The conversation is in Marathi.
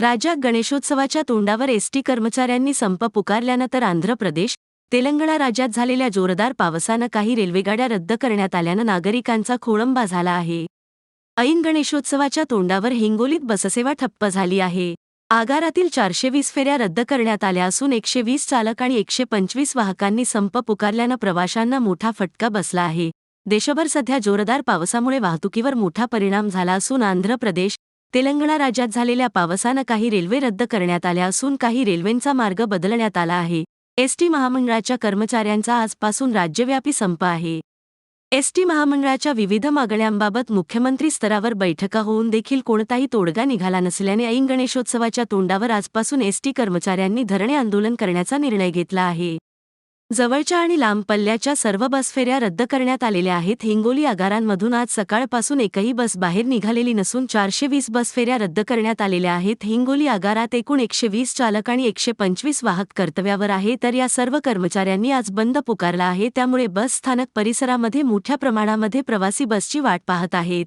राज्यात गणेशोत्सवाच्या तोंडावर एसटी कर्मचाऱ्यांनी संप पुकारल्यानं तर आंध्र प्रदेश तेलंगणा राज्यात झालेल्या जोरदार पावसानं काही रेल्वेगाड्या रद्द करण्यात आल्यानं नागरिकांचा खोळंबा झाला आहे. ऐन गणेशोत्सवाच्या तोंडावर हिंगोलीत बससेवा ठप्प झाली आहे. आगारातील चारशे वीस फेऱ्या रद्द करण्यात आल्या असून एकशे वीस चालक आणि एकशे पंचवीस वाहकांनी संप पुकारल्यानं प्रवाशांना मोठा फटका बसला आहे. देशभर सध्या जोरदार पावसामुळे वाहतुकीवर मोठा परिणाम झाला असून आंध्र प्रदेश तेलंगणा राज्यात झालेल्या पावसानं काही रेल्वे रद्द करण्यात आल्या असून काही रेल्वेंचा मार्ग बदलण्यात आला आहे. एसटी महामंडळाच्या कर्मचाऱ्यांचा आजपासून राज्यव्यापी संप आहे. एसटी महामंडळाच्या विविध मागण्यांबाबत मुख्यमंत्री स्तरावर बैठका होऊन देखील कोणताही तोडगा निघाला नसल्याने ऐन गणेशोत्सवाच्या तोंडावर आजपासून एसटी कर्मचाऱ्यांनी धरणे आंदोलन करण्याचा निर्णय घेतला आहे. जवळच्या आणि लांब पल्ल्याच्या सर्व बसफेऱ्या रद्द करण्यात आलेल्या आहेत. हिंगोली आगारांमधून आज सकाळपासून एकही बस बाहेर निघालेली नसून चारशे वीस बसफेऱ्या रद्द करण्यात आलेल्या आहेत. हिंगोली आगारात एकूण एकशे वीस चालक आणि एकशे पंचवीस वाहक कर्तव्यावर आहे. तर या सर्व कर्मचाऱ्यांनी आज बंद पुकारला आहे. त्यामुळे बस स्थानक परिसरामध्ये मोठ्या प्रमाणामध्ये प्रवासी बसची वाट पाहत आहेत.